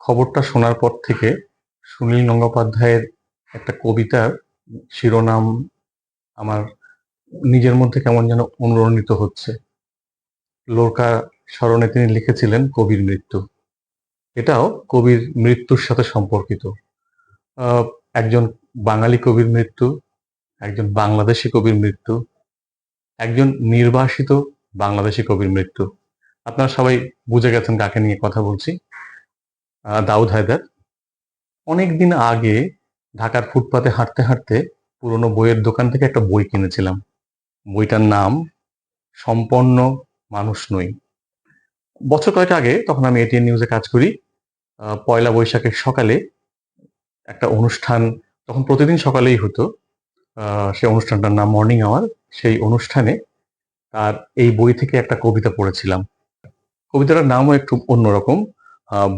খবরটা শোনার পর থেকে সুনীল গঙ্গোপাধ্যায়ের একটা কবিতার শিরোনাম আমার নিজের মধ্যে কেমন যেন অনুরণিত হচ্ছে। লোরকা স্মরণে তিনি লিখেছিলেন কবির মৃত্যু। এটাও কবির মৃত্যুর সাথে সম্পর্কিত। একজন বাঙালি কবির মৃত্যু, একজন বাংলাদেশি কবির মৃত্যু, একজন নির্বাসিত বাংলাদেশি কবির মৃত্যু। আপনারা সবাই বুঝে গেছেন কাকে নিয়ে কথা বলছি। দাউদ হায়দার। অনেকদিন আগে ঢাকার ফুটপাতে হাঁটতে হাঁটতে পুরনো বইয়ের দোকান থেকে একটা বই কিনেছিলাম। বইটার নাম সম্পন্ন মানুষ নই। বছর কয়েক আগে তখন আমি এটিএন নিউজে কাজ করি। পয়লা বৈশাখের সকালে একটা অনুষ্ঠান তখন প্রতিদিন সকালেই হতো। সেই অনুষ্ঠানটার নাম মর্নিং আওয়ার সেই অনুষ্ঠানে তার এই বই থেকে একটা কবিতা পড়েছিলাম। কবিতাটার নামও একটু অন্যরকম।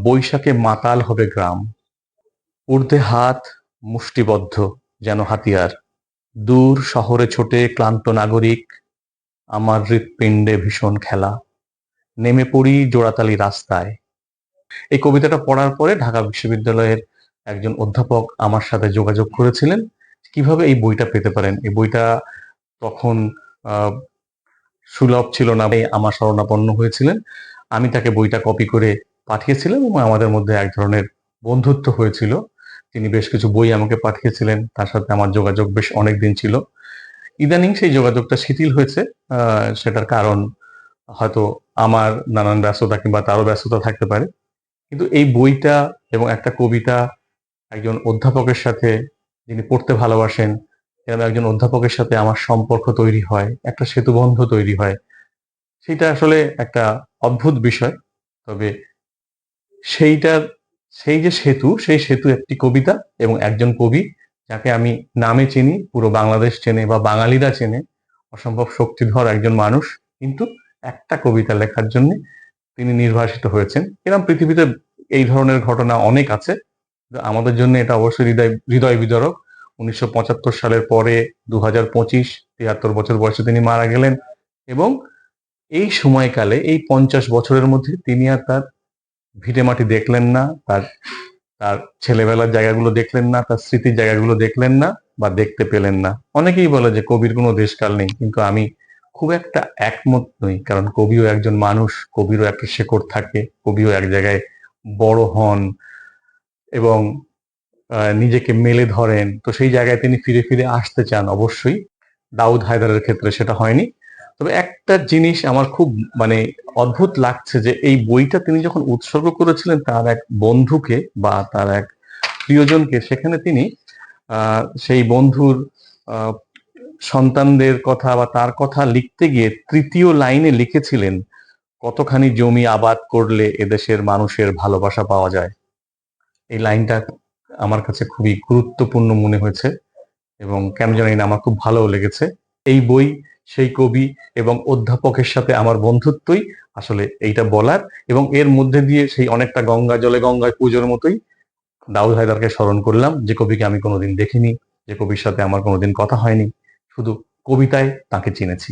বৈশাখে মাতাল হবে গ্রাম। ঊর্ধ্বে হাত মুষ্টিবদ্ধ যেন হাতিয়ার। দূর শহরে ছোটে ক্লান্ত নাগরিক, আমার হৃৎপিণ্ডে ভীষণ খেলা। নেমে পড়ি জোড়াতালি রাস্তায়। এই কবিতাটা পড়ার পরে ঢাকা বিশ্ববিদ্যালয়ের একজন অধ্যাপক আমার সাথে যোগাযোগ করেছিলেন, কীভাবে এই বইটা পেতে পারেন? এই বইটা তখন সুলভ ছিল না, আমার শরণাপন্ন হয়েছিলেন। আমি তাকে বইটা কপি করে পাঠিয়েছিলাম এবং আমাদের মধ্যে এক ধরনের বন্ধুত্ব হয়েছিল। তিনি বেশ কিছু বই আমাকে পাঠিয়েছিলেন, তার সাথে আমার যোগাযোগ বেশ অনেক দিন ছিল। ইদানিং সেই যোগাযোগটা শিথিল হয়েছে সেটার কারণ হয়তো আমার নানান ব্যস্ততা কিংবা তারও ব্যস্ততা থাকতে পারে। কিন্তু এই বইটা এবং একটা কবিতা একজন অধ্যাপকের সাথে যিনি পড়তে ভালোবাসেন এরকম একজন অধ্যাপকের সাথে আমার সম্পর্ক তৈরি হয়, একটা সেতুবন্ধ তৈরি হয়, সেটা আসলে একটা অদ্ভুত বিষয়। তবে সেইটার, সেই যে সেতু, সেই সেতু একটি কবিতা এবং একজন কবি যাকে আমি নামে চিনি, পুরো বাংলাদেশ চেনে বা বাঙালিরা চেনে, অসম্ভব শক্তিধর একজন মানুষ। কিন্তু একটা কবিতা লেখার জন্য তিনি নির্বাসিত হয়েছেন। এরকম পৃথিবীতে এই ধরনের ঘটনা অনেক আছে। আমাদের জন্য এটা অবশ্যই হৃদয় হৃদয় বিদারক। উনিশশো সালের পরে দু হাজার পঁচিশ, তিয়াত্তর বছর বয়সে তিনি মারা গেলেন এবং এই সময়কালে, এই পঞ্চাশ বছরের মধ্যে তিনি আর তার ভিটে মাটি দেখলেন না, তার তার ছেলেবেলার জায়গাগুলো দেখলেন না, তার স্মৃতির জায়গাগুলো দেখলেন না বা দেখতে পেলেন না। অনেকেই বলে যে কবির কোনো দেশকাল নেই, কিন্তু আমি খুব একটা একমত নই, কারণ কবিও একজন মানুষ, কবিরও একটা শেকড় থাকে, কবিও এক জায়গায় বড় হন এবং নিজেকে মেলে ধরেন। তো সেই জায়গায় তিনি ফিরে ফিরে আসতে চান অবশ্যই। দাউদ হায়দারের ক্ষেত্রে সেটা হয়নি। তবে একটা জিনিস আমার খুব মানে অদ্ভুত লাগছে যে এই বইটা তিনি যখন উৎসর্গ করেছিলেন তার এক বন্ধুকে বা তার এক প্রিয়জনকে, সেখানে তিনি সেই বন্ধুর সন্তানদের কথা বা তার কথা লিখতে গিয়ে তৃতীয় লাইনে লিখেছিলেন, কতখানি জমি আবাদ করলে এদেশের মানুষের ভালোবাসা পাওয়া যায়? এই লাইনটা আমার কাছে খুবই গুরুত্বপূর্ণ মনে হয়েছে এবং কেন জানি না আমার খুব ভালো লেগেছে। এই বই সেই কবি এবং অধ্যাপকের সাথে আমার বন্ধুত্বই আসলে এইটা বলার এবং এর মধ্যে দিয়ে সেই অনেকটা গঙ্গা জলে গঙ্গায় পুজোর মতোই দাউদ হায়দারকে স্মরণ করলাম যে কবিকে আমি কোনোদিন দেখিনি, যে কবির সাথে আমার কোনোদিন কথা হয়নি, শুধু কবিতায় তাকে চিনেছি।